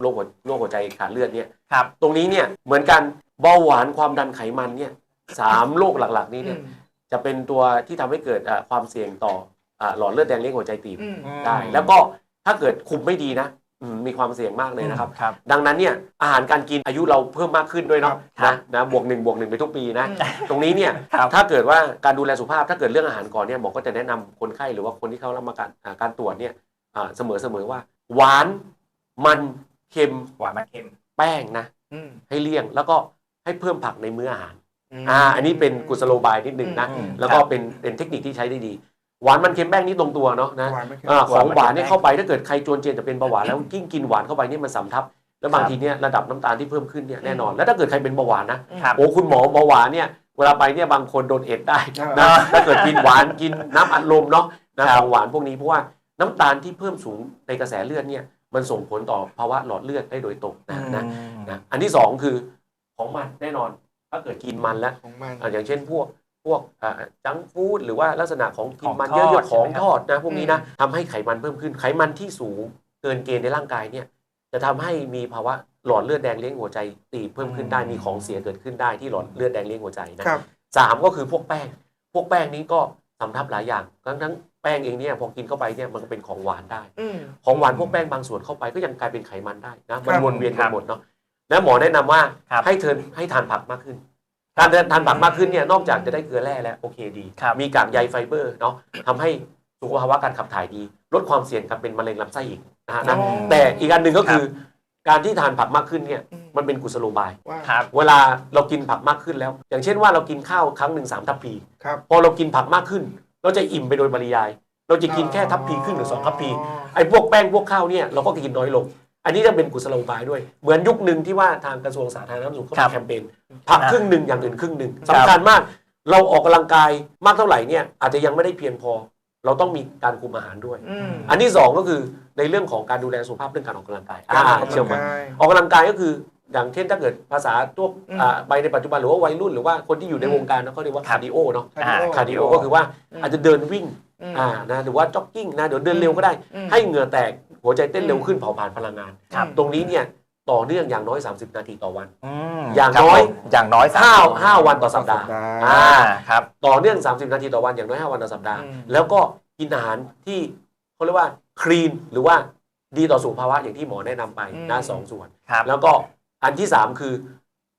โรคหัวโรคหัวใจขาดเลือดเนี่ยครับ ตรงนี้เนี่ยเหมือนกันเบาหวานความดันไขมันเนี่ยสามโรคหลักๆ นี้เนี่ยอืมจะเป็นตัวที่ทำให้เกิดอ่าความเสี่ยงต่ออ่าหลอดเลือดแดงเลี้ยงหัวใจตีบอืมได้ แล้วก็ถ้าเกิดคุมไม่ดีนะอืมมีความเสี่ยงมากเลยนะครับครับ ดังนั้นเนี่ยอาหารการกินอายุเราเพิ่มมากขึ้นด้วยเนาะครันะบนะบวกหนึ่งบวกหนึ่งไปทุกปีนะอืมตรงนี้เนี่ยครับถ้าเกิดว่าการดูแลสุขภาพถ้าเกิดเรื่องอาหารก่อนเนี่ยหมอก็จะแนะนำคนไข้หรือว่าคนที่เขารับมาการอ่าการตรวจเนี่ยอ่าเสมอเสมอว่า หวานมัน เค็มหวานมันเค็มแป้งนะ อืม ให้เลี่ยงแล้วก็ให้เพิ่มผักในมื้ออาหารมอ่าอันนี้เป็นกุศโลบายนิดหนึ่งนะ อืมแล้วก็ครับ เป็นเป็นเทคนิคที่ใช้ได้ดี หวานมันเค็มแป้งนี่ตรงตัวเนาะนะหวานไม่เค็ม อ่าของหวานหวานมันเนี่ยเข้าไปถ้าเกิดใครจวนเจนจะเป็นเบาหวานแล้วยิ่งกินหวานเข้าไปเนี่ยมันสำทับ แล้วบางครับทีเนี่ยระดับน้ำตาลที่เพิ่มขึ้นเนี่ยแน่นอน แล้วถ้าเกิดใครเป็นเบาหวานนะ ครับ โอ้คุณหมอเบาหวานเนี่ยเวลาไปเนี่ยบางคนโดนเอดได้นะถ้าเกิดกินหวานกินน้ำอัดลมเนาะนะครัขบองหวานพวกนี้เพราะว่าน้ำตาลที่เพิ่มสูงในกระแสเลือดเนี่ย มันส่งผลต่อภาวะหลอดเลือดได้โดยตรงนะนะอืมนะอันที่สองคือของมันแน่นอน ถ้าเกิดกินมันแล้วของมันอะอย่างเช่นพวกพวกจังฟู้ดหรือว่าลักษณะของกินมันของทอดเยอะๆของใช่ไหมครับทอดนะพวกนี้นะทำให้ไขมันเพิ่มขึ้นไขมันที่สูงเกินเกณฑ์ในร่างกายเนี่ยจะทำให้มีภาวะหลอดเลือดแดงเลี้ยงหัวใจตีบเพิ่มขึ้นได้มีของเสียเกิดขึ้นได้ที่หลอดเลือดแดงเลี้ยงหัวใจนะครับสามก็คือพวกแป้ง พวกแป้งนี้ก็สำทับหลายอย่างทั้งทั้ง แป้งเองเนี่ยพอกินเข้าไปเนี่ยมันก็เป็นของหวานได้อืมของหวานพวกแป้งบางส่วนเข้าไปก็ยังกลายเป็นไขมันได้นะมันครับวนเวียนครักันบหมดเนาะแล้วหมอแนะนำว่าครับให้เทินให้ทานผักมากขึ้นการทานผักมากขึ้นเนี่ยนอกจากจะได้เกลือแร่แล้วโอเคดีครับมีกากใยไฟเบอร์เนาะทำให้สุขภาวะการขับถ่ายดี ลดความเสี่ยงการเป็นมะเร็งลำไส้อีกนะฮะนะอ๋อแต่อีกอันหนึ่งก็คือ การที่ทานผักมากขึ้นเนี่ยอืมมันเป็นกุศโลบายว่าครับเวลาเรากินผักมากขึ้นแล้ว อย่างเช่นว่าเรากินข้าวครั้งหนึ่งสามทัพพีครับพอเรากินผักมากขึ้น เราจะอิ่มไปโดยปริยาย เราจะกินแค่ทัพพีครึ่งหรือสองทัพพีอ๋อไอ้พวกแป้งพวกข้าวเนี่ยเราก็กินน้อยลง อันนี้จะเป็นกุศโลบายด้วย เหมือนยุคหนึ่งที่ว่าทางกระทรวงสาธารณสุขเขาครัมีบแคมเปญผักครึ่งหนึ่งอย่างอื่นครึ่งหนึ่งครับสำคัญมาก เราออกกำลังกายมากเท่าไหร่เนี่ยอาจจะยังไม่ได้เพียงพอ เราต้องมีการคุมอาหารด้วยอืมอันที่สองก็คือในเรื่องของการดูแลสุขภาพเรื่องการออกกำลังกายอ่าการออกเชื่อกำลัมั้งยกายออกกำลังกายก็คือ อย่างเช่นถ้าเกิดภาษาตัวอืมอ่าไปในปัจจุบันหรือว่าวัยรุ่นหรือว่าคนที่อยู่ในอืมวงการนะเขาเรียกว่าครัคาบร์ดิโอเนาะอ่าคาร์ดิโอก็คือว่าอืมอาจจะเดินวิ่งอืมอ่านะหรือว่าจ็อกกิ้งนะเดี๋ยวเดินเร็วก็ได้อืมให้เหงื่อแตกหัวใจเต้นเร็วขึ้นเผาผลาญพลังงานครับตรงนี้เนี่ยต่อเนื่องอย่างน้อย 30 นาทีต่อวันอืมอย่างครับน้อยผมอย่างน้อยสามห้าห้าวันต่อสัปดาห์อ่าอ่าครับต่อเนื่อง 30 นาทีต่อวันอย่างน้อย 5 วันต่อสัปดาห์อืมแล้วก็กินอาหารที่เขาเรียกว่าคลีนหรือว่าดีต่อสุขภาวะอย่างที่หมอแนะนำไปนะสองส่วนครับแล้วก็ อันที่ 3 คือ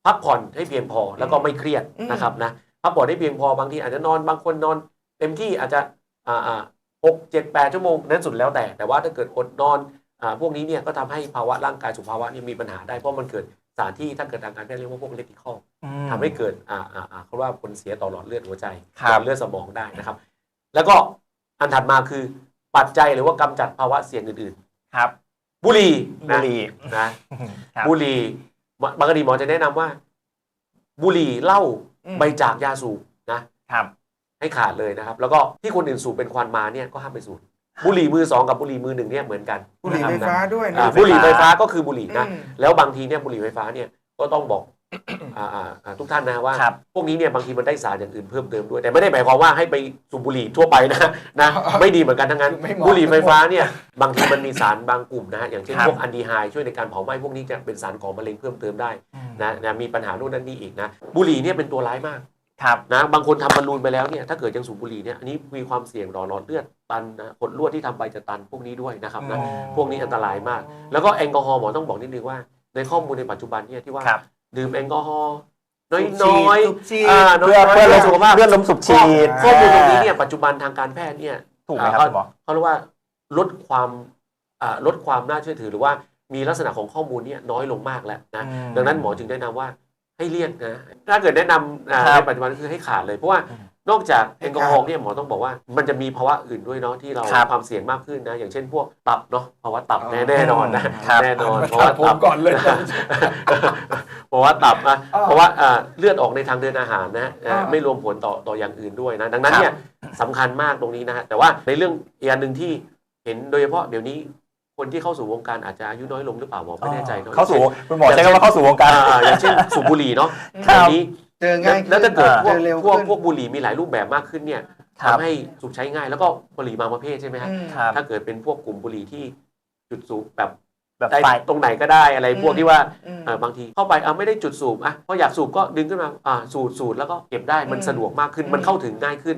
พักผ่อนให้เพียงพอแล้วก็ไม่เครียดอืมนะครับนะพักผ่อนให้เพียงพอบางทีอาจจะนอนบางคนนอน เต็มที่อาจจะอ่าอ่าหกเจ็ดแปดชั่วโมงนั้นสุดแล้วแต่ แต่ว่าถ้าเกิดอดนอนอ่าพวกนี้เนี่ยก็ทำให้ภาวะร่างกายสุขภาวะนี่มีปัญหาได้เพราะมันเกิดสารที่ถ้าเกิดทางการแพทย์เรียกว่าพวกเลติคอลอืมทำให้เกิดอ่าอ่าอ่าเขาว่าผลเสียต่อหลอดเลือดหัวใจครับหลอดเลือดสมองได้นะครับ แล้วก็อันถัดมาคือปัจจัยหรือว่ากำจัดภาวะเสี่ยงอื่นครับๆบุหรี่บุนะหรี่นะครับ บุหรี่ บางทีหมอจะแนะนำว่า บุหรี่เหล้าอืมใบจากยาสูบนะครับ ให้ขาดเลยนะครับ แล้วก็ที่คนอื่นสูบเป็นควันมาเนี่ยก็ห้ามไปสูบบุหรี่มือสองกับบุหรี่มือหนึ่งเนี่ยเหมือนกันบุหรี่นะไฟครับฟ้าด้วยอ่านะบุหรี่ไฟฟ้าก็คือบุหรี่นะอืมแล้วบางทีเนี่ยบุหรี่ไฟฟ้าเนี่ยก็ต้องบอกอ่าอ่าอ่า ทุกท่านนะว่าครับพวกนี้เนี่ยบางทีมันได้สารอย่างอื่นเพิ่มเติมด้วย แต่ไม่ได้หมายความว่าให้ไปสูบบุหรี่ทั่วไปนะนะไม่ดีเหมือนกันทั้งนั้นไม่เหมาะบุหรี่ไฟฟ้าเนี่ยบางทีมันมีสารบางกลุ่มนะฮะอย่างเช่นครับพวกอันดีไฮด์ช่วยในการเผาไหม้พวกนี้จะเป็นสารก่อมะเร็งเพิ่มเติมได้นะนะมีปัญหาโน่นนั่นนี่อีกนะบุหรี่เนี่ยเป็นตัวร้ายมากครับนะบางคนทำบอลลูนไปแล้วเนี่ยถ้าเกิดยังสูบบุหรี่เนี่ยอันนี้มีความเสี่ยงต่อหลอดเลือดตันนะผลลวดที่ทำไปจะตันพวกนี้ด้วยนะครับนะอ๋อพวกนี้อันตรายมาก แล้วก็แอลกอฮอล์หมอต้องบอกนิดนึงว่าในข้อมูลในปัจจุบันเนี่ยที่ว่าครับ ดื่มแอลกอฮอล์น้อยสูบฉีดๆอ่าน้เพื่ออยๆเพื่อลเพื่อดสุขภาพเพื่อลมสุบฉีด ข้อมูลตรงนี้เนี่ยปัจจุบันทางการแพทย์เนี่ยถูกไหมครับอ่าคุณหมอ เขาเรียกว่าลดความอ่าลดความน่าเชื่อถือหรือว่ามีลักษณะของข้อมูลเนี่ยน้อยลงมากแล้วนะอืมดังนั้นหมอจึงแนะนำว่าให้เลี่ยงนะถ้าเกิดแนะนำอ่าครับในปัจจุบันคือให้ขาดเลยเพราะว่าอืม นอกจากแอลกอฮอล์เนี่ยหมอต้องบอกว่า มันจะมีภาวะอื่นด้วยเนาะที่เราครับความเสี่ยงมากขึ้นนะ อย่างเช่นพวกตับเนาะภาวะตับอ๋อแน่แน่นอนนะครับแน่นอนเพราะว่าผมตับก่อนเลยเพราะว่าตับนะอ๋อเพราะว่าอ่าเลือดออกในทางเดินอาหารนะอ่าอ่าไม่รวมผลต่อต่ออย่างอื่นด้วยนะดังนั้นเนี่ยสำคัญมากตรงนี้นะฮะแต่ว่าในเรื่องอีกอันหนึ่งที่เห็นโดยเฉพาะเดี๋ยวนี้คนที่เข้าสู่วงการอาจจะอายุน้อยลงหรือเปล่าหมอไม่แน่ใจเนาะเข้าสู่คุณหมอใช้คำว่าเข้าสู่วงการอ่าอย่างเช่นสูบบุหรี่เนาะครับเดี๋ยวนี้ เจอง่ายแล้วถ้าเกิดพเจวกอเร็วพวกขึ้น พวกบุหรี่มีหลายรูปแบบมากขึ้นเนี่ยครับ ทำให้สูบใช้ง่ายแล้วก็บุหรี่บางประเภทใช่ไหมฮะอืม ครับ ถ้าเกิดเป็นพวกกลุ่มบุหรี่ที่จุดสูบแบบแบบได้ไฟ ตรงไหนก็ได้อะไรพวกที่ว่าอืม เออบางทีเข้าไปเอาไม่ได้จุดสูบอะพออยากสูบก็ดึงขึ้นมาอ่าสูดสูดแล้วก็เก็บได้มันอืมสะดวกมากขึ้นอืมมันเข้าถึงง่ายขึ้น